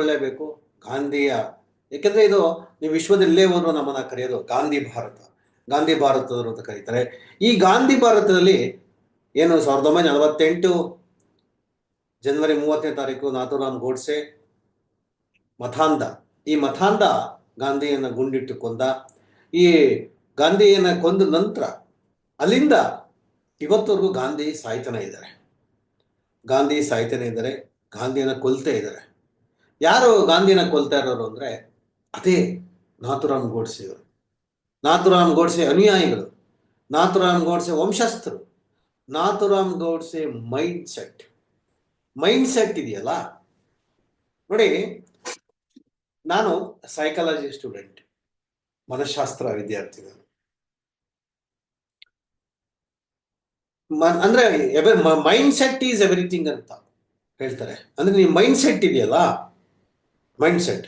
ನೆನೆಸ್ಕೊಳ್ಳೇಬೇಕು ಗಾಂಧಿಯ ಯಾಕೆಂದ್ರೆ ಇದು ನೀವು ವಿಶ್ವದಲ್ಲೇ ಹೋದ್ರು ನಮ್ಮನ್ನ ಕರೆಯೋದು ಗಾಂಧಿ ಭಾರತ. ಗಾಂಧಿ ಭಾರತದವರು ಅಂತ ಕರೀತಾರೆ. ಈ ಗಾಂಧಿ ಭಾರತದಲ್ಲಿ ಏನು ಸಾವಿರದ ಒಂಬೈನೂರ ನಲವತ್ತೆಂಟು ಜನವರಿ ಮೂವತ್ತನೇ ತಾರೀಕು ನಾಥೂರಾಮ್ ಗೋಡ್ಸೆ ಮಥಾಂಧ ಈ ಮಥಾಂಧ ಗಾಂಧಿಯನ್ನ ಗುಂಡಿಟ್ಟು ಕೊಂದ ಈ ಗಾಂಧಿಯನ್ನ ಕೊಂದ ನಂತರ ಅಲ್ಲಿಂದ ಇವತ್ತವರೆಗೂ ಗಾಂಧಿ ಸಾಯ್ತಾನೆ ಇದ್ದಾರೆ. ಗಾಂಧಿ ಸಾಯ್ತಾನೆ ಇದ್ದಾರೆ. ಗಾಂಧಿಯನ್ನ ಕೊಲ್ತಾ ಇದ್ದಾರೆ. ಯಾರು ಗಾಂಧಿನ ಕೊಲ್ತಾ ಇರೋರು ಅಂದ್ರೆ ಅದೇ ನಾಥುರಾಮ್ ಗೋಡ್ಸೆಯವರು ನಾಥುರಾಮ್ ಗೋಡ್ಸೆ ಅನುಯಾಯಿಗಳು. Nathuram Godse ವಂಶಸ್ಥರು. Nathuram Godse mind set mind set ಇದೆಯಲ್ಲ? ನೋಡಿ, ನಾನು ಸೈಕಾಲಜಿ ಸ್ಟೂಡೆಂಟ್, ಮನಃಶಾಸ್ತ್ರ ವಿದ್ಯಾರ್ಥಿ ನಾನು ಅಂದ್ರೆ ಮೈಂಡ್ ಸೆಟ್ ಈಸ್ ಎವ್ರಿಥಿಂಗ್ ಅಂತ ಹೇಳ್ತಾರೆ. ಅಂದ್ರೆ ನಿಮ್ಮ ಮೈಂಡ್ ಸೆಟ್ ಇದೆಯಲ್ಲ? ಮೈಂಡ್ ಸೆಟ್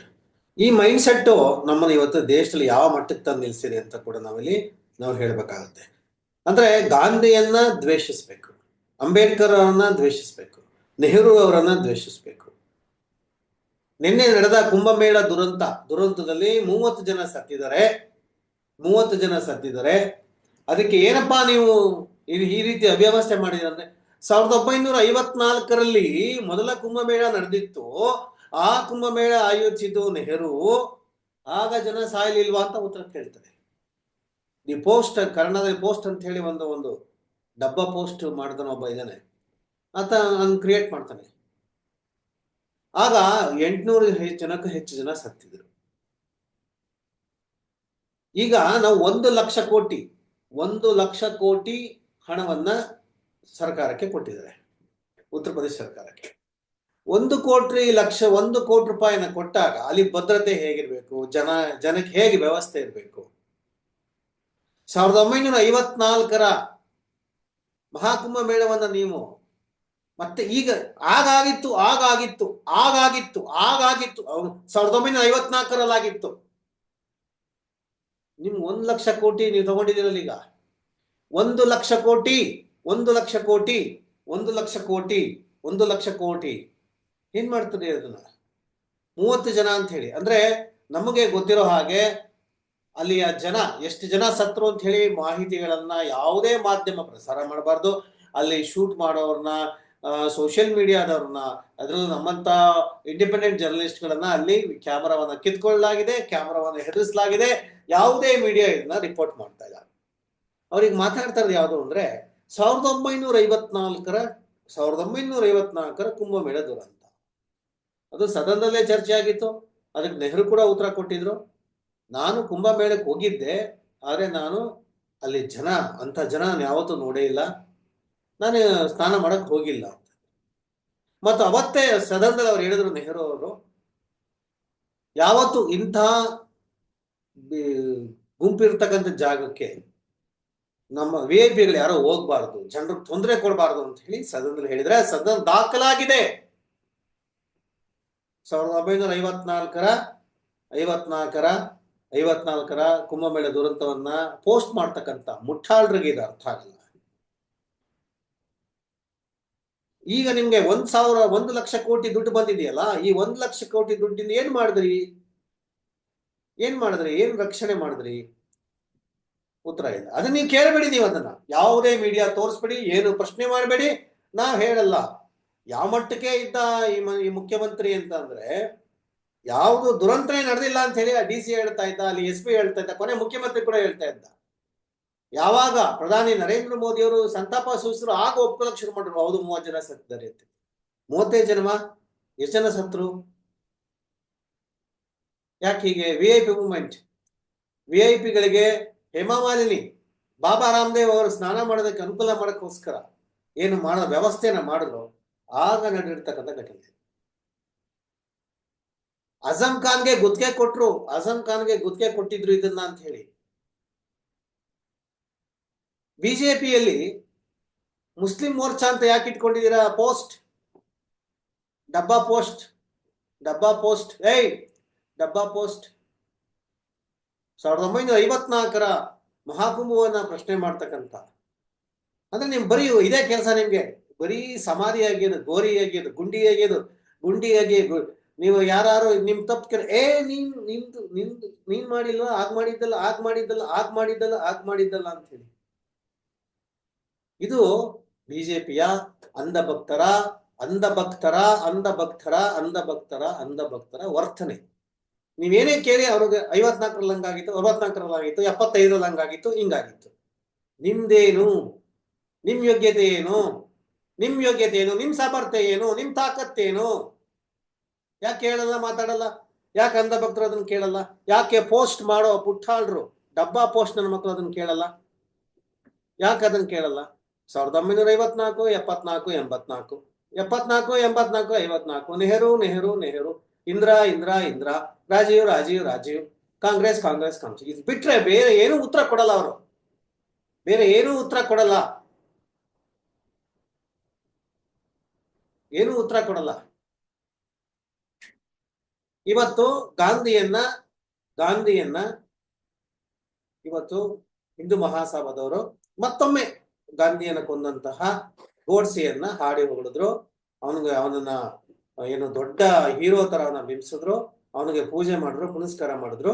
ಈ ಮೈಂಡ್ ಸೆಟ್ ನಮ್ಮನ್ನು ಇವತ್ತು ದೇಶದಲ್ಲಿ ಯಾವ ಮಟ್ಟಕ್ಕೆ ತಂದು ನಿಲ್ಸಿದೆ ಅಂತ ಕೂಡ ನಾವಿಲ್ಲಿ ನಾವು ಹೇಳಬೇಕಾಗುತ್ತೆ. ಅಂದ್ರೆ ಗಾಂಧಿಯನ್ನ ದ್ವೇಷಿಸ್ಬೇಕು ಅಂಬೇಡ್ಕರ್ ಅವರನ್ನ ದ್ವೇಷಿಸ್ಬೇಕು, ನೆಹರು ಅವರನ್ನ ದ್ವೇಷಿಸ್ಬೇಕು. ನಿನ್ನೆ ನಡೆದ ಕುಂಭಮೇಳ ದುರಂತ, ದುರಂತದಲ್ಲಿ ಮೂವತ್ತು ಜನ ಸತ್ತಿದ್ದಾರೆ, ಮೂವತ್ತು ಜನ ಸತ್ತಿದ್ದಾರೆ. ಅದಕ್ಕೆ ಏನಪ್ಪಾ ನೀವು ಈ ರೀತಿ ಅವ್ಯವಸ್ಥೆ ಮಾಡಿದ್ರೆ ಸಾವಿರದ ಒಂಬೈನೂರ ಐವತ್ನಾಲ್ಕರಲ್ಲಿ ಮೊದಲ ಕುಂಭಮೇಳ ನಡೆದಿತ್ತು. ಆ ಕುಂಭಮೇಳ ಆಯೋಜಿಸಿದ್ದು ನೆಹರು, ಆಗ ಜನ ಸಾಯಲಿಲ್ವಾ ಅಂತ ಉತ್ತರ ಕೇಳ್ತಾರೆ. ದಿ ಪೋಸ್ಟ್ ಕನ್ನಡದಲ್ಲಿ ಪೋಸ್ಟ್ ಅಂತ ಹೇಳಿ ಒಂದು ಒಂದು ಡಬ್ಬ ಪೋಸ್ಟ್ ಮಾಡಿದನ ಒಬ್ಬ ಇದ್ದಾನೆ. ಆತ ನಾನು ಕ್ರಿಯೇಟ್ ಮಾಡ್ತಾನೆ. ಆಗ ಎಂಟುನೂರು ಜನಕ್ಕೂ ಹೆಚ್ಚು ಜನ ಸತ್ತಿದ್ರು. ಈಗ ನಾವು ಒಂದು ಲಕ್ಷ ಕೋಟಿ, ಒಂದು ಲಕ್ಷ ಕೋಟಿ ಹಣವನ್ನ ಸರ್ಕಾರಕ್ಕೆ ಕೊಟ್ಟಿದ್ದಾರೆ. ಉತ್ತರ ಪ್ರದೇಶ ಸರ್ಕಾರಕ್ಕೆ. ಒಂದು ಕೋಟಿ ಲಕ್ಷ, ಒಂದು ಕೋಟಿ ರೂಪಾಯಿನ ಕೊಟ್ಟಾಗ ಅಲ್ಲಿ ಭದ್ರತೆ ಹೇಗಿರಬೇಕು, ಜನ, ಜನಕ್ಕೆ ಹೇಗೆ ವ್ಯವಸ್ಥೆ ಇರಬೇಕು? ಸಾವಿರದ ಒಂಬೈನೂರ ಐವತ್ನಾಲ್ಕರ ಮಹಾಕುಂಭ ಮೇಳವನ್ನ ನೀವು ಮತ್ತೆ ಈಗ ಆಗಾಗಿತ್ತು ಆಗಾಗಿತ್ತು ಆಗಾಗಿತ್ತು ಆಗಾಗಿತ್ತು. ಸಾವಿರದ ಒಂಬೈನೂರ ಐವತ್ನಾಲ್ಕರಲ್ಲಾಗಿತ್ತು. ನಿಮ್ ಒಂದ್ ಲಕ್ಷ ಕೋಟಿ ನೀವು ತಗೊಂಡಿದ್ದೀರಲ್ಲ ಈಗ? ಒಂದು ಲಕ್ಷ ಕೋಟಿ, ಒಂದು ಲಕ್ಷ ಕೋಟಿ, ಒಂದು ಲಕ್ಷ ಕೋಟಿ, ಒಂದು ಲಕ್ಷ ಕೋಟಿ. ಏನ್ ಮಾಡ್ತಾರೆ ಅದನ್ನ? ಮೂವತ್ತು ಜನ ಅಂತ ಹೇಳಿ. ಅಂದ್ರೆ ನಮಗೆ ಗೊತ್ತಿರೋ ಹಾಗೆ ಅಲ್ಲಿಯ ಜನ, ಎಷ್ಟು ಜನ ಸತ್ರು ಅಂತ ಹೇಳಿ ಮಾಹಿತಿಗಳನ್ನ ಯಾವುದೇ ಮಾಧ್ಯಮ ಪ್ರಸಾರ ಮಾಡಬಾರ್ದು. ಅಲ್ಲಿ ಶೂಟ್ ಮಾಡೋರ್ನ ಸೋಷಿಯಲ್ ಮೀಡಿಯಾದವ್ರನ್ನ ಅದರಲ್ಲೂ ನಮ್ಮಂತ ಇಂಡಿಪೆಂಡೆಂಟ್ ಜರ್ನಲಿಸ್ಟ್ಗಳನ್ನ ಅಲ್ಲಿ ಕ್ಯಾಮರಾವನ್ನ ಕಿತ್ಕೊಳ್ಳಲಾಗಿದೆ, ಕ್ಯಾಮರಾವನ್ನ ಹೆದರಿಸಲಾಗಿದೆ. ಯಾವುದೇ ಮೀಡಿಯಾ ಇದನ್ನ ರಿಪೋರ್ಟ್ ಮಾಡ್ತಾ ಇಲ್ಲ. ಅವ್ರಿಗೆ ಮಾತಾಡ್ತಾ ಇರೋದು ಯಾವುದು ಅಂದ್ರೆ, ಸಾವಿರದ ಒಂಬೈನೂರ ಐವತ್ನಾಲ್ಕರ, ಸಾವಿರದ ಒಂಬೈನೂರ ಐವತ್ನಾಲ್ಕರ ಕುಂಭಮೇಳ ದುರಂತ. ಅದು ಸದನದಲ್ಲೇ ಚರ್ಚೆ ಆಗಿತ್ತು. ಅದಕ್ಕೆ ನೆಹರು ಕೂಡ ಉತ್ತರ ಕೊಟ್ಟಿದ್ರು. ನಾನು ಕುಂಭಮೇಳಕ್ಕೆ ಹೋಗಿದ್ದೆ. ಆದರೆ ನಾನು ಅಲ್ಲಿ ಜನ, ಅಂಥ ಜನ ಯಾವತ್ತೂ ನೋಡೇ ಇಲ್ಲ. ನಾನು ಸ್ನಾನ ಮಾಡಕ್ಕೆ ಹೋಗಿಲ್ಲ ಅಂತ. ಮತ್ತು ಅವತ್ತೇ ಸದನದಲ್ಲಿ ಅವ್ರು ಹೇಳಿದ್ರು ನೆಹರು ಅವರು, ಯಾವತ್ತು ಇಂಥ ಗುಂಪಿರ್ತಕ್ಕಂಥ ಜಾಗಕ್ಕೆ ನಮ್ಮ ವಿ ಐ ಪಿಗಳು ಯಾರೋ ಹೋಗ್ಬಾರ್ದು. ಜನರಿಗೆ ತೊಂದರೆ ಕೊಡಬಾರ್ದು ಅಂತ ಹೇಳಿ ಸದನದಲ್ಲಿ ಹೇಳಿದ್ರೆ, ಸದನ ದಾಖಲಾಗಿದೆ. ಸಾವಿರದ ಒಂಬೈನೂರ ಐವತ್ನಾಲ್ಕರ ಐವತ್ನಾಲ್ಕರ ಐವತ್ನಾಲ್ಕರ ಕುಂಭಮೇಳ ದುರಂತವನ್ನ ಪೋಸ್ಟ್ ಮಾಡ್ತಕ್ಕಂಥ ಮುಠಾಳ್ರಿಗೆ ಇದು ಅರ್ಥ ಆಗಲ್ಲ. ಈಗ ನಿಮ್ಗೆ ಒಂದ್ ಸಾವಿರ, ಒಂದು ಲಕ್ಷ ಕೋಟಿ ದುಡ್ಡು ಬಂದಿದೆಯಲ್ಲ, ಈ ಒಂದ್ ಲಕ್ಷ ಕೋಟಿ ದುಡ್ಡಿಂದ ಏನ್ ಮಾಡಿದ್ರಿ? ಏನ್ ಮಾಡಿದ್ರಿ? ಏನ್ ರಕ್ಷಣೆ ಮಾಡಿದ್ರಿ? ಉತ್ತರ ಇಲ್ಲ. ಅದನ್ನ ನೀವು ಕೇಳಬೇಡಿ ನೀವು ಅದನ್ನ. ಯಾವುದೇ ಮೀಡಿಯಾ ತೋರಿಸ್ಬೇಡಿ, ಏನು ಪ್ರಶ್ನೆ ಮಾಡಬೇಡಿ ನಾವು ಹೇಳಲ್ಲ. ಯಾವ ಮಟ್ಟಕ್ಕೆ ಇದ್ದ ಈ ಮುಖ್ಯಮಂತ್ರಿ ಅಂತ ಅಂದ್ರೆ ಯಾವುದು ದುರಂತ ನಡೆದಿಲ್ಲ ಅಂತ ಹೇಳಿ ಡಿ ಸಿ ಹೇಳ್ತಾ ಇದ್ದ, ಅಲ್ಲಿ ಎಸ್ ಪಿ ಹೇಳ್ತಾ ಇದ್ದ, ಕೊನೆ ಮುಖ್ಯಮಂತ್ರಿ ಕೂಡ ಹೇಳ್ತಾ ಇದ್ದ. ಯಾವಾಗ ಪ್ರಧಾನಿ ನರೇಂದ್ರ ಮೋದಿ ಅವರು ಸಂತಾಪ ಸೂಚಿಸಿದ್ರು ಆಗ ಒಪ್ಕೊಳ್ಳೋಕೆ ಶುರು ಮಾಡಿದ್ರು ಹೌದು, ಮೂವತ್ತು ಜನ ಸತ್ತಿದ್ದಾರೆ ಅಂತ. ಮೂವತ್ತೈದು ಜನ ಎಷ್ಟು ಜನ ಸತ್ರು? ಯಾಕೆ ಹೀಗೆ? V I P movement V I ಪಿಗಳಿಗೆ Hema Malini Baba Ramdev ಅವರು ಸ್ನಾನ ಮಾಡೋದಕ್ಕೆ ಅನುಕೂಲ ಮಾಡೋಕ್ಕೋಸ್ಕರ ಏನು ಮಾಡೋ ವ್ಯವಸ್ಥೆನ ಮಾಡಿದ್ರು. ಆಗ ನಡೆದಿರ್ತಕ್ಕಂಥ ಘಟನೆ. ಅಜಂ ಖಾನ್ಗೆ ಗುತ್ತಿಗೆ ಕೊಟ್ರು, ಅಜಂ ಖಾನ್ಗೆ ಗುತ್ತಿಗೆ ಕೊಟ್ಟಿದ್ರು ಇದನ್ನ ಅಂತ ಹೇಳಿ. ಬಿಜೆಪಿಯಲ್ಲಿ ಮುಸ್ಲಿಂ ಮೋರ್ಚಾ ಅಂತ ಯಾಕೆ ಇಟ್ಕೊಂಡಿದ್ದೀರಾ? ಪೋಸ್ಟ್. ಡಬ್ಬಾ ಪೋಸ್ಟ್. ಡಬ್ಬಾ ಪೋಸ್ಟ್. ಏಯ್, ಡಬ್ಬಾ ಪೋಸ್ಟ್. ಸಾವಿರದ ಒಂಬೈನೂರ ಐವತ್ನಾಲ್ಕರ ಮಹಾಕುಂಭವನ್ನ ಪ್ರಶ್ನೆ ಮಾಡ್ತಕ್ಕಂಥ. ಅಂದ್ರೆ ನಿಮ್ ಬರೀ ಇದೇ ಕೆಲಸ ನಿಮ್ಗೆ. ಬರೀ ಸಮಾಧಿ ಆಗ್ಯದ ಗೋರಿ ಆಗ್ಯದ ಗುಂಡಿ ಆಗ್ಯದ ಗುಂಡಿ ನೀವು ಯಾರು ನಿಮ್ ತಪ್ಪು ಕೇಳ, ಏ, ನೀನ್, ನಿಂದು ನಿಂದು, ನೀನ್ ಮಾಡಿಲ್ಲ ಆಗ ಮಾಡಿದ್ದಲ್ಲ ಆಗ ಮಾಡಿದ್ದಲ್ಲ, ಆಗ್ ಮಾಡಿದ್ದಲ್ಲ, ಆಗ ಮಾಡಿದ್ದಲ್ಲ ಅಂತ ಹೇಳಿ. ಇದು ಬಿಜೆಪಿಯ ಅಂಧ ಭಕ್ತರ ಅಂಧ ಭಕ್ತರ ಅಂಧ ಭಕ್ತರ ಅಂಧ ಭಕ್ತರ ಅಂಧ ಭಕ್ತರ ವರ್ತನೆ. ನೀವೇನೇ ಕೇಳಿ ಅವ್ರಿಗೆ ಐವತ್ನಾಲ್ಕರಲ್ಲಿ ಹಂಗಾಗಿತ್ತು, ಅರವತ್ನಾಲ್ಕರಲ್ಲಿ ಆಗಿತ್ತು, ಎಪ್ಪತ್ತೈದರಲ್ಲಿ ಹಂಗಾಗಿತ್ತು, ಹಿಂಗಾಗಿತ್ತು. ನಿಮ್ದೇನು? ನಿಮ್ ಯೋಗ್ಯತೆ ಏನು? ನಿಮ್ ಯೋಗ್ಯತೆ ಏನು ನಿಮ್ ಸಾಮರ್ಥ್ಯ ಏನು ನಿಮ್ ತಾಕತ್ತೇನು? ಯಾಕೆ ಕೇಳಲ್ಲ ಮಾತಾಡಲ್ಲ? ಯಾಕೆ ಅಂಧ ಭಕ್ತರು ಅದನ್ನ ಕೇಳಲ್ಲ? ಯಾಕೆ ಪೋಸ್ಟ್ ಮಾಡೋ ಪುಟ್ಟಾಳ್ರು, ಡಬ್ಬಾ ಪೋಸ್ಟ್ ನನ್ನ ಮಕ್ಕಳು ಅದನ್ನ ಕೇಳಲ್ಲ? ಯಾಕೆ ಅದನ್ನ ಕೇಳಲ್ಲ? ಸಾವಿರದ ಒಂಬೈನೂರ ಐವತ್ನಾಲ್ಕು, ಎಪ್ಪತ್ನಾಲ್ಕು, ಎಂಬತ್ನಾಲ್ಕು. ಎಪ್ಪತ್ನಾಲ್ಕು, ಎಂಬತ್ನಾಲ್ಕು, ಐವತ್ನಾಲ್ಕು. ನೆಹರು ನೆಹರು ನೆಹರು. ಇಂದಿರಾ ಇಂದಿರಾ ಇಂದಿರಾ. ರಾಜೀವ್ ರಾಜೀವ್ ರಾಜೀವ್. ಕಾಂಗ್ರೆಸ್ ಕಾಂಗ್ರೆಸ್ ಕಾಂಗ್ರೆಸ್. ಇದು ಬಿಟ್ರೆ ಬೇರೆ ಏನು ಉತ್ತರ ಕೊಡಲ್ಲ ಅವರು. ಬೇರೆ ಏನೂ ಉತ್ತರ ಕೊಡಲ್ಲ. ಏನೂ ಉತ್ತರ ಕೊಡಲ್ಲ. ಇವತ್ತು ಗಾಂಧಿಯನ್ನ ಗಾಂಧಿಯನ್ನ ಇವತ್ತು ಹಿಂದೂ ಮಹಾಸಭಾದವರು ಮತ್ತೊಮ್ಮೆ ಗಾಂಧಿಯನ್ನ ಕೊಂದಂತಹ ಗೋಡ್ಸೆಯನ್ನ ಹಾಡಿ ಹೊಗಳಿದ್ರು. ಅವನಿಗೆ ಅವನನ್ನ, ಏನು ದೊಡ್ಡ ಹೀರೋ ತರ ಅವನ ಬಿಂಬಿಸಿದ್ರು. ಅವನಿಗೆ ಪೂಜೆ ಮಾಡಿದ್ರು, ಪುನಸ್ಕಾರ ಮಾಡಿದ್ರು.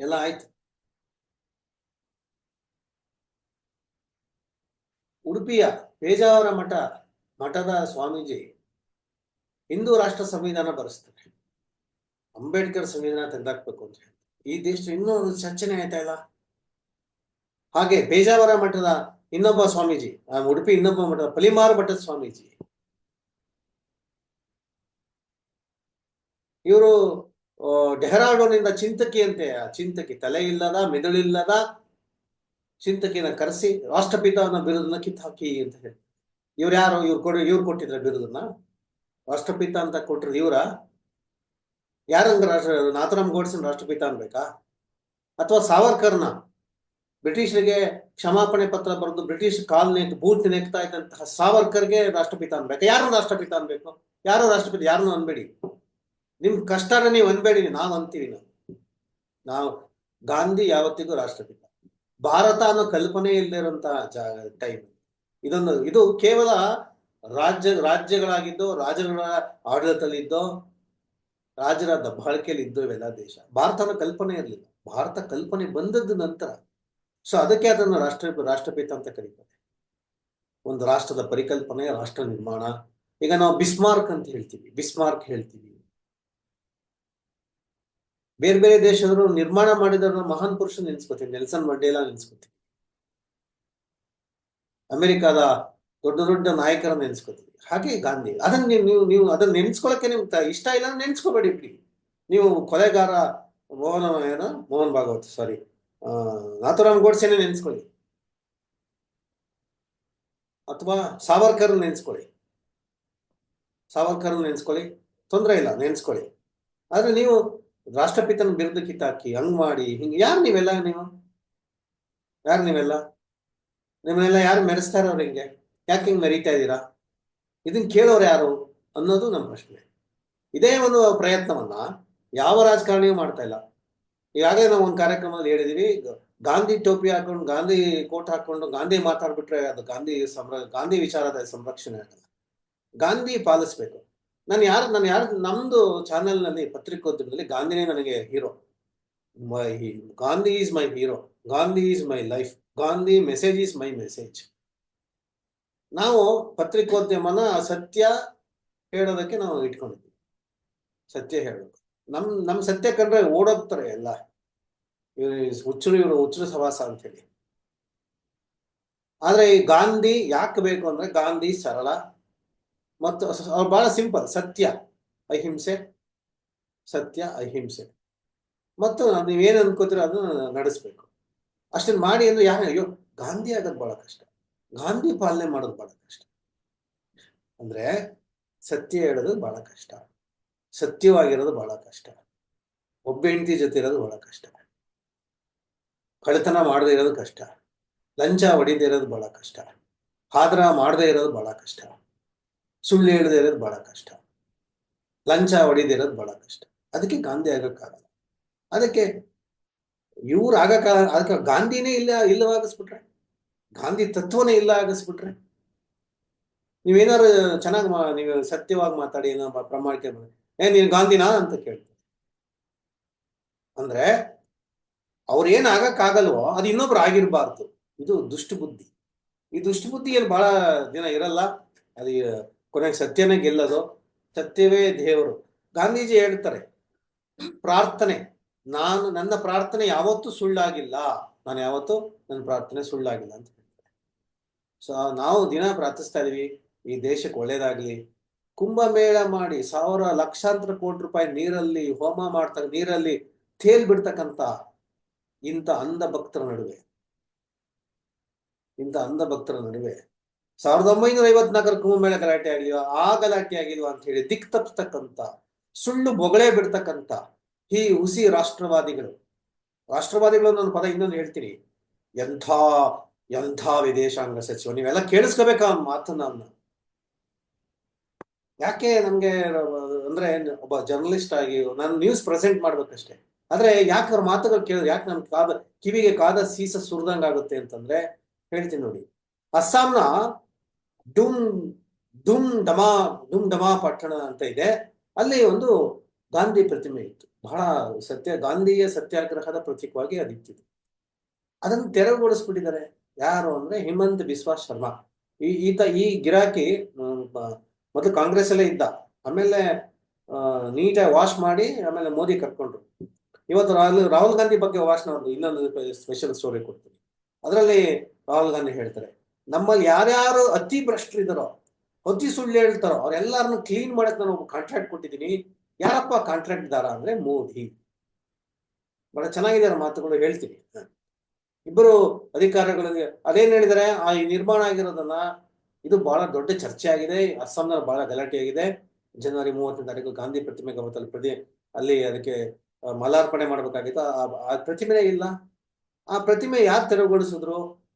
ಎಲ್ಲ ಆಯ್ತು. ಉಡುಪಿಯ ಪೇಜಾವರ ಮಠ ಮಠದ ಸ್ವಾಮೀಜಿ ಹಿಂದೂ ರಾಷ್ಟ್ರ ಸಂವಿಧಾನ ಬರೆಸ್ತಾರೆ. ಅಂಬೇಡ್ಕರ್ ಸಂವಿಧಾನ ತೆಗೆದಾಕ್ಬೇಕು ಅಂತ ಹೇಳಿ ಈ ದೇಶ ಇನ್ನೂ ಚರ್ಚನೆ ಆಯ್ತಾ ಇಲ್ಲ? ಹಾಗೆ ಬೇಜಾವರ ಮಠದ ಇನ್ನೊಬ್ಬ ಸ್ವಾಮೀಜಿ ಉಡುಪಿ ಇನ್ನೊಬ್ಬ ಮಠದ ಪಲಿಮಾರು ಮಠದ ಸ್ವಾಮೀಜಿ. ಇವರು ಡೆಹರಾಡೋನಿಂದ ಚಿಂತಕಿ ಅಂತೆ. ಆ ಚಿಂತಕಿ ತಲೆ ಇಲ್ಲದ, ಮೆದುಳಿಲ್ಲದ ಚಿಂತಕಿನ ಕರೆಸಿ ರಾಷ್ಟ್ರಪಿತನ ಬಿರುದನ್ನ ಕಿತ್ತಾಕಿ ಅಂತ ಹೇಳಿ ಇವ್ರು ಯಾರು? ಇವ್ರು ಕೊಡ, ಇವ್ರು ಕೊಟ್ಟಿದ್ರ ಬಿರುದನ್ನ? ರಾಷ್ಟ್ರಪಿತ ಅಂತ ಕೊಟ್ಟಿರೋದು ಇವರ? ಯಾರಂಗ ರಾಷ್ಟ್ರ, ನಾಥರಾಮ್ ಗೋಡ್ಸನ್ ರಾಷ್ಟ್ರಪಿತ ಅನ್ಬೇಕಾ? ಅಥವಾ ಸಾವರ್ಕರ್ನ? ಬ್ರಿಟಿಷರಿಗೆ ಕ್ಷಮಾಪಣೆ ಪತ್ರ ಬರೆದು ಬ್ರಿಟಿಷ್ ಕಾಲ್ ನೆಕ್ ಬೂತ್ ನೆಕ್ತಾ ಇದ್ದಂತಹ ಸಾವರ್ಕರ್ಗೆ ರಾಷ್ಟ್ರಪಿತ ಅನ್ಬೇಕಾ? ಯಾರು ರಾಷ್ಟ್ರಪಿತ ಅನ್ಬೇಕು? ಯಾರು ರಾಷ್ಟ್ರಪಿತ? ಯಾರನ್ನು ಅನ್ಬೇಡಿ? ನಿಮ್ ಕಷ್ಟನ ನೀವು ಅನ್ಬೇಡಿ, ನಾವು ಅಂತೀವಿ ನಾವು. ನಾವು ಗಾಂಧಿ ಯಾವತ್ತಿಗೂ ರಾಷ್ಟ್ರಪಿತ. ಭಾರತ ಅನ್ನೋ ಕಲ್ಪನೆ ಇಲ್ಲದಿರುವಂತಹ ಟೈಮ್. ಇದೊಂದು ಇದು ಕೇವಲ ರಾಜ್ಯ, ರಾಜ್ಯಗಳಾಗಿದ್ದು ರಾಜ್ಯಗಳ ಆಡಳಿತದಲ್ಲಿದ್ದೋ, ರಾಜರ ದಬ್ಬಾಳಿಕೆಯಲ್ಲಿ ಇದ್ದೋ ಇವೆಲ್ಲ ದೇಶ. ಭಾರತನ ಕಲ್ಪನೆ ಇರಲಿಲ್ಲ. ಭಾರತ ಕಲ್ಪನೆ ಬಂದದ್ದು ನಂತರ. ಸೊ ಅದಕ್ಕೆ ಅದನ್ನು ರಾಷ್ಟ್ರ, ರಾಷ್ಟ್ರಪಿತ ಅಂತ ಕರೀತಾರೆ. ಒಂದು ರಾಷ್ಟ್ರದ ಪರಿಕಲ್ಪನೆ, ರಾಷ್ಟ್ರ ನಿರ್ಮಾಣ. ಈಗ ನಾವು ಬಿಸ್ಮಾರ್ಕ್ ಅಂತ ಹೇಳ್ತೀವಿ. ಬಿಸ್ಮಾರ್ಕ್ ಹೇಳ್ತೀವಿ. ಬೇರೆ ಬೇರೆ ದೇಶದವರು ನಿರ್ಮಾಣ ಮಾಡಿದವ್ರನ್ನ ಮಹಾನ್ ಪುರುಷ ನೆನ್ಸ್ಕೊತೀವಿ. Nelson Mandela ನೆನ್ಸ್ಕೊತೀವಿ. ಅಮೆರಿಕಾದ ದೊಡ್ಡ ದೊಡ್ಡ ನಾಯಕರ ನೆನೆಸ್ಕೊತೀವಿ ಹಾಗೆ ಗಾಂಧಿ. ಅದನ್ನ ನೀವು ನೀವು ಅದನ್ನ ನೆನೆಸ್ಕೊಳಕ್ಕೆ ನಿಮ್ಗೆ ಇಷ್ಟ ಇಲ್ಲ ಅಂದ್ರೆ ಪ್ಲೀಸ್ ನೀವು ಕೊಲೆಗಾರ ಮೋಹನ, ಏನ? ಮೋಹನ್ ಭಾಗವತ್ ಸಾರಿ ನಾಥುರಾಮ್ ಗೋಡ್ಸೆನೆ ನೆನೆಸ್ಕೊಳ್ಳಿ. ಅಥವಾ ಸಾವರ್ಕರ್ ನೆನೆಸ್ಕೊಳ್ಳಿ. ಸಾವರ್ಕರ್ ನೆನೆಸ್ಕೊಳ್ಳಿ. ತೊಂದರೆ ಇಲ್ಲ, ನೆನೆಸ್ಕೊಳ್ಳಿ. ಆದ್ರೆ ನೀವು ರಾಷ್ಟ್ರಪಿತನ ಬಿರುದು ಕಿತ್ತಾಕಿ ಹಂಗ್ ಮಾಡಿ, ಹಿಂಗೆ, ಯಾರು ನೀವೆಲ್ಲ ನೀವು? ಯಾರು ನೀವೆಲ್ಲ? ನಿಮ್ಮನ್ನೆಲ್ಲ ಯಾರು ಮೆರೆಸ್ತಾ ಇರೋರು ಹಿಂಗೆ ಯಾಕೆ ಹಿಂಗೆ ಮೆರೀತಾ ಇದ್ದೀರಾ? ಇದನ್ನ ಕೇಳೋರು ಯಾರು ಅನ್ನೋದು ನಮ್ಮ ಪ್ರಶ್ನೆ. ಇದೇ ಒಂದು ಪ್ರಯತ್ನವನ್ನ ಯಾವ ರಾಜಕಾರಣಿಯೂ ಮಾಡ್ತಾ ಇಲ್ಲ. ಈಗಾಗಲೇ ನಾವು ಒಂದು ಕಾರ್ಯಕ್ರಮದಲ್ಲಿ ಹೇಳಿದೀವಿ, ಗಾಂಧಿ ಟೋಪಿ ಹಾಕೊಂಡು, ಗಾಂಧಿ ಕೋಟ್ ಹಾಕೊಂಡು, ಗಾಂಧಿ ಮಾತಾಡ್ಬಿಟ್ರೆ ಅದು ಗಾಂಧಿ ಸಂರ, ಗಾಂಧಿ ವಿಚಾರದ ಸಂರಕ್ಷಣೆ ಆಗಲ್ಲ. ಗಾಂಧಿ ಪಾಲಿಸ್ಬೇಕು. ನಾನು ಯಾರು ನಾನು ಯಾರು, ನಮ್ದು ಚಾನೆಲ್ನಲ್ಲಿ, ಪತ್ರಿಕೋದ್ಯಮದಲ್ಲಿ ಗಾಂಧಿನೇ ನನಗೆ hero. My, Gandhi is my hero, Gandhi is my life. Gandhi message is my message ನಾವು ಪತ್ರಿಕೋದ್ಯಮನ ಸತ್ಯ ಹೇಳೋದಕ್ಕೆ ನಾವು ಇಟ್ಕೊಂಡಿದ್ವಿ ಸತ್ಯ ಹೇಳೋದು. ನಮ್ ನಮ್ ಸತ್ಯ ಕಂಡ್ರೆ ಓಡೋಗ್ತಾರೆ ಎಲ್ಲ. ಹುಚ್ಚರು ಇವರು ಹುಚ್ಚರು ಸವಾಸ ಅಂತ ಹೇಳಿ ಆದ್ರೆ ಈ ಗಾಂಧಿ ಯಾಕೆ ಬೇಕು ಅಂದ್ರೆ ಗಾಂಧಿ ಸರಳ ಮತ್ತು ಅವ್ರು ಬಹಳ ಸಿಂಪಲ್, ಸತ್ಯ, ಅಹಿಂಸೆ ಸತ್ಯ, ಅಹಿಂಸೆ. ಮತ್ತು ನೀವೇನು ಅನ್ಕೋತೀರೋ ಅದನ್ನ ನಡೆಸ್ಬೇಕು. ಅಷ್ಟನ್ನ ಮಾಡಿ ಅಂದ್ರೆ ಯಾರು ಅಯ್ಯೋ, ಗಾಂಧಿ ಆಗೋದು ಬಹಳ ಕಷ್ಟ. ಗಾಂಧಿ ಪಾಲನೆ ಮಾಡೋದು ಬಹಳ ಕಷ್ಟ. ಅಂದ್ರೆ ಸತ್ಯ ಹೇಳೋದು ಬಹಳ ಕಷ್ಟ. ಸತ್ಯವಾಗಿರೋದು ಬಹಳ ಕಷ್ಟ. ಒಬ್ಬ ಹೆಂಡತಿ ಜೊತೆ ಇರೋದು ಬಹಳ ಕಷ್ಟ. ಕಳ್ಳತನ ಮಾಡದೇ ಇರೋದು ಕಷ್ಟ. ಲಂಚ ಹೊಡಿದೇ ಇರೋದು ಬಹಳ ಕಷ್ಟ. ಹಾದ್ರ ಮಾಡದೇ ಇರೋದು ಬಹಳ ಕಷ್ಟ. ಸುಳ್ಳು ಹೇಳದೇ ಇರೋದು ಬಹಳ ಕಷ್ಟ. ಲಂಚ ಹೊಡಿದೇ ಇರೋದು ಬಹಳ ಕಷ್ಟ. ಅದಕ್ಕೆ ಗಾಂಧಿ ಆಗೋಕ್ಕಾಗಲ್ಲ. ಅದಕ್ಕೆ ಇವ್ರು ಆಗ ಅದಕ್ಕೆ ಗಾಂಧಿನೇ ಇಲ್ಲ, ಇಲ್ಲವಾಗಿಸ್ಬಿಟ್ರೆ. ಗಾಂಧಿ ತತ್ವನೇ ಇಲ್ಲ ಆಗಿಸ್ಬಿಟ್ರೆ. ನೀವೇನಾದ್ರು ಚೆನ್ನಾಗಿ ನೀವು ಸತ್ಯವಾಗಿ ಮಾತಾಡಿ ಏನೋ ಪ್ರಾಮಾಣಿಕ ಮಾಡಿ. ಏ, ನೀನು ಗಾಂಧಿನಾ ಅಂತ ಕೇಳ್ತಾರೆ ಅಂದ್ರೆ, ಅವ್ರು ಏನ್ ಆಗಕ್ಕಾಗಲ್ವೋ, ಅದು ಇನ್ನೊಬ್ರು ಆಗಿರ್ಬಾರ್ದು. ಇದು ದುಷ್ಟ ಬುದ್ಧಿ ಈ ದುಷ್ಟ ಬುದ್ಧಿ ಏನು ಬಹಳ ದಿನ ಇರಲ್ಲ. ಅದು ಕೊನೆಗೆ ಸತ್ಯನೇ ಗೆಲ್ಲೋದು. ಸತ್ಯವೇ ದೇವರು. ಗಾಂಧೀಜಿ ಹೇಳ್ತಾರೆ, ಪ್ರಾರ್ಥನೆ. ನಾನು ನನ್ನ ಪ್ರಾರ್ಥನೆ ಯಾವತ್ತೂ ಸುಳ್ಳಾಗಿಲ್ಲ. ನಾನು ಯಾವತ್ತೂ ನನ್ನ ಪ್ರಾರ್ಥನೆ ಸುಳ್ಳಾಗಿಲ್ಲ ಅಂತ ಹೇಳ್ತಾರೆ. ಸೊ ನಾವು ದಿನ ಪ್ರಾರ್ಥಿಸ್ತಾ ಇದೀವಿ ಈ ದೇಶಕ್ಕೆ ಒಳ್ಳೇದಾಗ್ಲಿ. ಕುಂಭಮೇಳ ಮಾಡಿ ಸಾವಿರ ಲಕ್ಷಾಂತರ ಕೋಟಿ ರೂಪಾಯಿ ನೀರಲ್ಲಿ ಹೋಮ ಮಾಡ್ತಕ್ಕ ನೀರಲ್ಲಿ ತೇಲ್ ಬಿಡ್ತಕ್ಕಂತ ಇಂಥ ಅಂಧ ಭಕ್ತರ ನಡುವೆ, ಇಂಥ ಅಂಧ ಭಕ್ತರ ನಡುವೆ ಸಾವಿರದ ಒಂಬೈನೂರ ಐವತ್ನಾಲ್ಕರ ಕುಂಭಮೇಳ ಗಲಾಟೆ ಆಗಿಲ್ವಾ ಆ ಗಲಾಟೆ ಆಗಿಲ್ವಾ ಅಂತ ಹೇಳಿ ದಿಕ್ ತಪ್ಪಿಸ್ತಕ್ಕಂಥ ಸುಳ್ಳು ಬೊಗಳೆ ಬಿಡ್ತಕ್ಕಂತ ಈ ಹುಸಿ ರಾಷ್ಟ್ರವಾದಿಗಳು. ರಾಷ್ಟ್ರವಾದಿಗಳು ನಾನು ಪದ ಇನ್ನೊಂದು ಹೇಳ್ತೀನಿ. ಎಂಥ ಎಂಥ ವಿದೇಶಾಂಗ ಸಚಿವ, ನೀವೆಲ್ಲ ಕೇಳಿಸ್ಕೋಬೇಕಾ ಅವ್ನ ಮಾತನ್ನ ನಾನು ಯಾಕೆ ನಮ್ಗೆ, ಅಂದ್ರೆ ಒಬ್ಬ ಜರ್ನಲಿಸ್ಟ್ ಆಗಿ ನಾನು ನ್ಯೂಸ್ ಪ್ರೆಸೆಂಟ್ ಮಾಡ್ಬೇಕಷ್ಟೇ. ಆದ್ರೆ ಯಾಕೆ ಅವ್ರ ಮಾತುಗಳು ಕೇಳಿದ್ರೆ ಯಾಕೆ ನಮ್ಗೆ ಕಾದ, ಕಿವಿಗೆ ಕಾದ ಸೀಸ ಸುರಿದಂಗ ಆಗುತ್ತೆ ಅಂತಂದ್ರೆ ಹೇಳ್ತೀನಿ ನೋಡಿ. ಅಸ್ಸಾಂನ ಡುಮ್ ಡುಮ್ ಡಮಾ ಡುಮ್ ಡಮಾ ಪಟ್ಟಣ ಅಂತ ಇದೆ. ಅಲ್ಲಿ ಒಂದು ಗಾಂಧಿ ಪ್ರತಿಮೆ ಇತ್ತು. ಬಹಳ ಸತ್ಯ, ಗಾಂಧಿಯ ಸತ್ಯಾಗ್ರಹದ ಪ್ರತೀಕವಾಗಿ ಅದಿತ್ತಿದೆ ಅದನ್ನು ತೆರವುಗೊಳಿಸ್ಬಿಟ್ಟಿದ್ದಾರೆ. ಯಾರು ಅಂದ್ರೆ ಹಿಮಂತ್ ಬಿಸ್ವಾ ಶರ್ಮಾ. ಈ ಈತ ಈ ಗಿರಾಕಿ ಮೊದಲು ಕಾಂಗ್ರೆಸ್ ಅಲ್ಲೇ ಇದ್ದ. ಆಮೇಲೆ ನೀಟಾಗಿ ವಾಶ್ ಮಾಡಿ ಆಮೇಲೆ ಮೋದಿ ಕರ್ಕೊಂಡ್ರು. ಇವತ್ತು ರಾಹುಲ್ ರಾಹುಲ್ ಗಾಂಧಿ ಬಗ್ಗೆ ವಾಶ್ ಒಂದು ಇನ್ನೊಂದು ಸ್ಪೆಷಲ್ ಸ್ಟೋರಿ ಕೊಡ್ತೀನಿ. ಅದರಲ್ಲಿ ರಾಹುಲ್ ಗಾಂಧಿ ಹೇಳ್ತಾರೆ, ನಮ್ಮಲ್ಲಿ ಯಾರ್ಯಾರು ಅತಿ ಭ್ರಷ್ಟರಿದ್ದಾರೋ ಅತಿ ಸುಳ್ಳು ಹೇಳ್ತಾರೋ, ಅವ್ರೆಲ್ಲಾರನ್ನು ಕ್ಲೀನ್ ಮಾಡಕ್ ನಾನು ಒಬ್ಬ ಕಾಂಟ್ರಾಕ್ಟ್ ಕೊಟ್ಟಿದ್ದೀನಿ. ಯಾರಪ್ಪ ಕಾಂಟ್ರಾಕ್ಟ್ ದಾರ ಅಂದ್ರೆ ಮೋದಿ. ಬಹಳ ಚೆನ್ನಾಗಿದೆ ಅವ್ರ ಮಾತುಗಳು ಹೇಳ್ತೀನಿ. ಇಬ್ಬರು ಅಧಿಕಾರಿಗಳಿಗೆ ಅದೇನ್ ಹೇಳಿದರೆ ಆ ಈ ನಿರ್ಮಾಣ ಆಗಿರೋದನ್ನ ಇದು ಬಹಳ ದೊಡ್ಡ ಚರ್ಚೆ ಆಗಿದೆ. ಅಸ್ಸಾಂನಲ್ಲಿ ಬಹಳ ಗಲಾಟೆ ಆಗಿದೆ. ಜನವರಿ ಮೂವತ್ತನೇ ತಾರೀಕು ಗಾಂಧಿ ಪ್ರತಿಮೆ ಅವತ್ತಲ್ಲಿ ಪ್ರತಿ ಅಲ್ಲಿ ಅದಕ್ಕೆ ಮಲಾರ್ಪಣೆ ಮಾಡ್ಬೇಕಾಗಿತ್ತು. ಆ- ಆ ಪ್ರತಿಮೆನೇ ಇಲ್ಲ. ಆ ಪ್ರತಿಮೆ ಯಾರು ತೆರವುಗೊಳಿಸಿದ್ರು?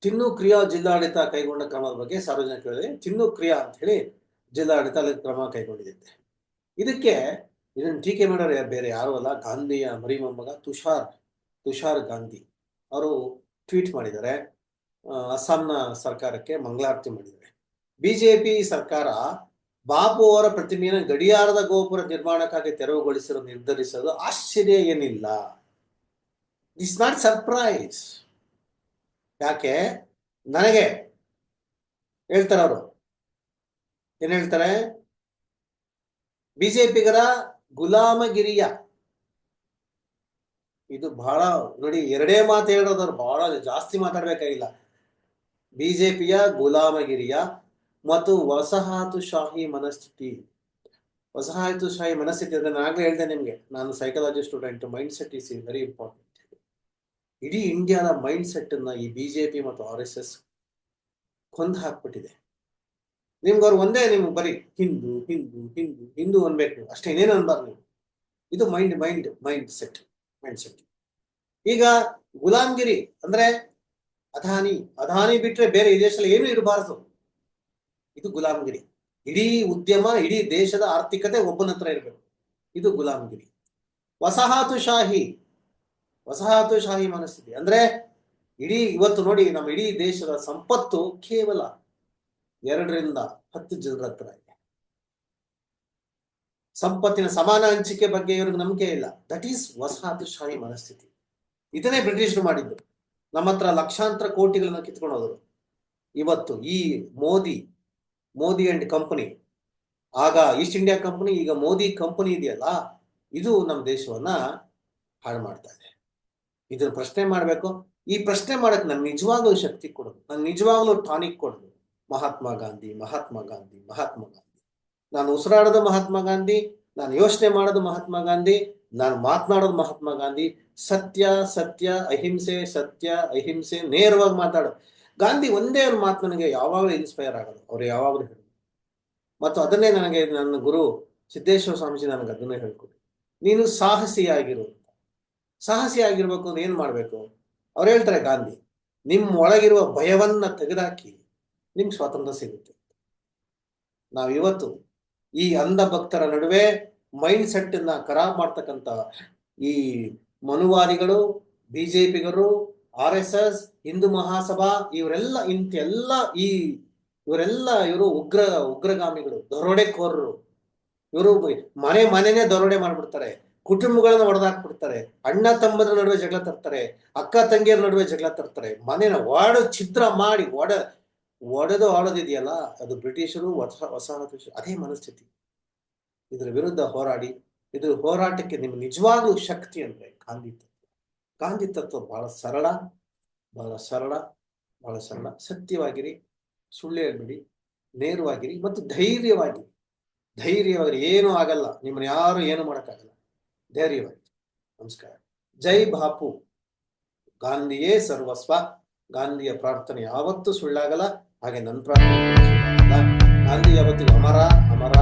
ತಿನ್ನು ಕ್ರಿಯಾ ಜಿಲ್ಲಾಡಳಿತ ಕೈಗೊಂಡ ಕ್ರಮದ ಬಗ್ಗೆ ಸಾರ್ವಜನಿಕರಲ್ಲಿ ತಿನ್ನು ಕ್ರಿಯಾ ಅಂತ ಹೇಳಿ ಜಿಲ್ಲಾಡಳಿತ ಅಲ್ಲಿ ಕ್ರಮ ಕೈಗೊಂಡಿದೆ. ಇದಕ್ಕೆ ಇದನ್ನು ಟೀಕೆ ಮಾಡೋರು ಯಾರು? ಬೇರೆ ಯಾರು ಅಲ್ಲ. ಗಾಂಧಿಯ ಮರಿ ಮೊಮ್ಮಗ ತುಷಾರ್ ತುಷಾರ್ ಗಾಂಧಿ. ಅವರು ಟ್ವೀಟ್ ಮಾಡಿದ್ದಾರೆ. ಅಸ್ಸಾಂನ ಸರ್ಕಾರಕ್ಕೆ ಮಂಗಳಾರತಿ ಮಾಡಿದ್ದಾರೆ. ಬಿಜೆಪಿ ಸರ್ಕಾರ ಬಾಪು ಅವರ ಪ್ರತಿಮೆಯನ್ನು ಗಡಿಯಾರದ ಗೋಪುರ ನಿರ್ಮಾಣಕ್ಕಾಗಿ ತೆರವುಗೊಳಿಸಲು ನಿರ್ಧರಿಸಲು ಆಶ್ಚರ್ಯ ಏನಿಲ್ಲ. ಇಟ್ಸ್ ನಾಟ್ ಸರ್ಪ್ರೈಸ್ ಯಾಕೆ? ನನಗೆ ಹೇಳ್ತಾರೆ ಅವರು. ಏನ್ ಹೇಳ್ತಾರೆ? ಬಿಜೆಪಿಗರ ಗುಲಾಮಗಿರಿಯ. ಇದು ಬಹಳ ನೋಡಿ, ಎರಡೇ ಮಾತು ಹೇಳೋದ್ರ ಬಹಳ ಜಾಸ್ತಿ ಮಾತಾಡ್ಬೇಕಾಗಿಲ್ಲ. ಬಿಜೆಪಿಯ ಗುಲಾಮಗಿರಿಯ ಮತ್ತು ವಸಾಹತುಶಾಹಿ ಮನಸ್ಥಿತಿ. ವಸಾಹತುಶಾಹಿ ಮನಸ್ಥಿತಿ ಅಂದ್ರೆ ನಾನು ಆಗ್ಲೇ ಹೇಳ್ದೆ ನಿಮ್ಗೆ, ನಾನು psychology student mind set is very important ಇಡೀ ಇಂಡಿಯಾದ ಮೈಂಡ್ ಸೆಟ್ ಅನ್ನ ಈ ಬಿಜೆಪಿ ಮತ್ತು ಆರ್ ಎಸ್ ಎಸ್ ಕೊಂದು ಹಾಕ್ಬಿಟ್ಟಿದೆ. ನಿಮ್ಗೆ ಅವ್ರು ಒಂದೇ ನಿಮ್ಗೆ ಬರೀ ಹಿಂದೂ ಹಿಂದೂ ಹಿಂದೂ ಹಿಂದೂ ಅನ್ಬೇಕು. ನೀವು ಅಷ್ಟೇ, ಇನ್ನೇನು ಅನ್ಬಾರ್ದು ನೀವು. ಇದು mind mind mind set mind set ಈಗ ಗುಲಾಮ್ಗಿರಿ ಅಂದ್ರೆ ಅಧಾನಿ ಅಧಾನಿ ಬಿಟ್ರೆ ಬೇರೆ ಈ ದೇಶದಲ್ಲಿ ಏನು ಇರಬಾರದು. ಇದು ಗುಲಾಮ್ಗಿರಿ. ಇಡೀ ಉದ್ಯಮ, ಇಡೀ ದೇಶದ ಆರ್ಥಿಕತೆ ಒಬ್ಬನ ಹತ್ರ ಇರಬೇಕು. ಇದು ಗುಲಾಮ್ಗಿರಿ. ವಸಾಹತುಶಾಹಿ ವಸಾಹತುಶಾಹಿ ಮನಸ್ಥಿತಿ. ಅಂದ್ರೆ ಇಡೀ ಇವತ್ತು ನೋಡಿ, ನಮ್ಮ ಇಡೀ ದೇಶದ ಸಂಪತ್ತು ಕೇವಲ ಎರಡರಿಂದ ಹತ್ತು ಜನರ ಹತ್ರ ಇದೆ. ಸಂಪತ್ತಿನ ಸಮಾನ ಹಂಚಿಕೆ ಬಗ್ಗೆ ಇವ್ರಿಗೆ ನಂಬಿಕೆ ಇಲ್ಲ. ದಟ್ ಈಸ್ ವಸಾಹತುಶಾಹಿ ಮನಸ್ಥಿತಿ. ಇದನ್ನೇ ಬ್ರಿಟಿಷರು ಮಾಡಿದ್ದು. ನಮ್ಮ ಹತ್ರ ಲಕ್ಷಾಂತರ ಕೋಟಿಗಳನ್ನ ಕಿತ್ಕೊಂಡು ಹೋದರು ಇವತ್ತು ಈ ಮೋದಿ ಮೋದಿ ಅಂಡ್ ಕಂಪನಿ, ಆಗ ಈಸ್ಟ್ ಇಂಡಿಯಾ ಕಂಪನಿ, ಈಗ ಮೋದಿ ಕಂಪನಿ ಇದೆಯಲ್ಲ, ಇದು ನಮ್ಮ ದೇಶವನ್ನ ಹಾಳು ಮಾಡ್ತಾ ಇದೆ. ಇದನ್ನ ಪ್ರಶ್ನೆ ಮಾಡ್ಬೇಕು. ಈ ಪ್ರಶ್ನೆ ಮಾಡಕ್ ನನ್ ನಿಜವಾಗ್ಲೂ ಶಕ್ತಿ ಕೊಡೋದು. ನನ್ ನಿಜವಾಗ್ಲೂ ಟಾನಿಕ್ ಕೊಡೋದು. ಮಹಾತ್ಮ ಗಾಂಧಿ ಮಹಾತ್ಮ ಗಾಂಧಿ ಮಹಾತ್ಮ ಗಾಂಧಿ. ನಾನು ಉಸಿರಾಡೋದು ಮಹಾತ್ಮ ಗಾಂಧಿ, ನಾನು ಯೋಚನೆ ಮಾಡೋದು ಮಹಾತ್ಮ ಗಾಂಧಿ, ನಾನು ಮಾತನಾಡೋದು ಮಹಾತ್ಮ ಗಾಂಧಿ. ಸತ್ಯ ಸತ್ಯ, ಅಹಿಂಸೆ ಸತ್ಯ, ಅಹಿಂಸೆ, ನೇರವಾಗಿ ಮಾತಾಡೋದು ಗಾಂಧಿ ಒಂದೇ ಒಂದು ಮಾತು ನನಗೆ ಯಾವಾಗಲೂ ಇನ್ಸ್ಪೈರ್ ಆಗೋದು. ಅವ್ರು ಯಾವಾಗಲೂ ಹೇಳೋದು. ಮತ್ತು ಅದನ್ನೇ ನನಗೆ ನನ್ನ ಗುರು ಸಿದ್ದೇಶ್ವರ ಸ್ವಾಮೀಜಿ ನನಗೆ ಅದನ್ನೇ ಹೇಳ್ಕೊಡಿ ನೀನು ಸಾಹಸಿಯಾಗಿರು. ಸಾಹಸಿ ಸಾಹಸಿಯಾಗಿರ್ಬೇಕು ಅಂದ್ರೆ ಏನ್ ಮಾಡ್ಬೇಕು? ಅವ್ರು ಹೇಳ್ತಾರೆ ಗಾಂಧಿ ನಿಮ್ಮ ಒಳಗಿರುವ ಭಯವನ್ನ ತೆಗೆದಾಕಿ. ನಿಮ್ಗೆ ಸ್ವಾತಂತ್ರ್ಯ ಸಿಗುತ್ತೆ. ನಾವಿವತ್ತು ಈ ಅಂಧ ಭಕ್ತರ ನಡುವೆ ಮೈಂಡ್ ಸೆಟ್ ಅನ್ನ ಖರಾಬ್ ಮಾಡ್ತಕ್ಕಂತ ಈ ಮನುವಾದಿಗಳು, ಬಿಜೆಪಿಗರು, R S S, Hindu Mahasabha, ಇವರೆಲ್ಲ ಇಂತೆಲ್ಲ ಈ ಇವರೆಲ್ಲ ಇವರು ಉಗ್ರ, ಉಗ್ರಗಾಮಿಗಳು, ದರೋಡೆಕೋರರು. ಇವರು ಮನೆ ಮನೆನೇ ದರೋಡೆ ಮಾಡ್ಬಿಡ್ತಾರೆ. ಕುಟುಂಬಗಳನ್ನ ಒಡೆದಾಕ್ಬಿಡ್ತಾರೆ. ಅಣ್ಣ ತಮ್ಮದ್ರ ನಡುವೆ ಜಗಳ ತರ್ತಾರೆ. ಅಕ್ಕ ತಂಗಿಯರ ನಡುವೆ ಜಗಳ ತರ್ತಾರೆ. ಮನೆನ ಒಡ ಛಿದ್ರ ಮಾಡಿ ಒಡ ಒಡೆದು ಆಡೋದಿದೆಯಲ್ಲ ಅದು ಬ್ರಿಟಿಷರು ವಸಾಹತು ಅದೇ ಮನಸ್ಥಿತಿ. ಇದರ ವಿರುದ್ಧ ಹೋರಾಡಿ, ಇದ್ರ ಹೋರಾಟಕ್ಕೆ ನಿಮ್ಮ ನಿಜವಾದ ಶಕ್ತಿ ಅಂದ್ರೆ ಗಾಂಧಿ ತತ್ವ. ಗಾಂಧಿ ತತ್ವ ಬಹಳ ಸರಳ ಬಹಳ ಸರಳ ಬಹಳ ಸರಳ. ಸತ್ಯವಾಗಿರಿ ಸುಳ್ಳು ನೇರವಾಗಿರಿ ಮತ್ತು ಧೈರ್ಯವಾಗಿರಿ. ಧೈರ್ಯವಾಗಿ ಏನೂ ಆಗಲ್ಲ. ನಿಮ್ಮನ್ನ ಯಾರು ಏನು ಮಾಡೋಕ್ಕಾಗಲ್ಲ. ಧೈರ್ಯವಾಗಿ ನಮಸ್ಕಾರ. ಜೈ ಬಾಪು. ಗಾಂಧಿಯೇ ಸರ್ವಸ್ವ. ಗಾಂಧಿಯ ಪ್ರಾರ್ಥನೆ ಯಾವತ್ತೂ ಸುಳ್ಳಾಗಲ್ಲ. ಹಾಗೆ ನನ್ನ ಸುಳ್ಳಾಗಲ್ಲ ಗಾಂಧಿ ಯಾವತ್ತಿಗೂ ಅಮರ ಅಮರ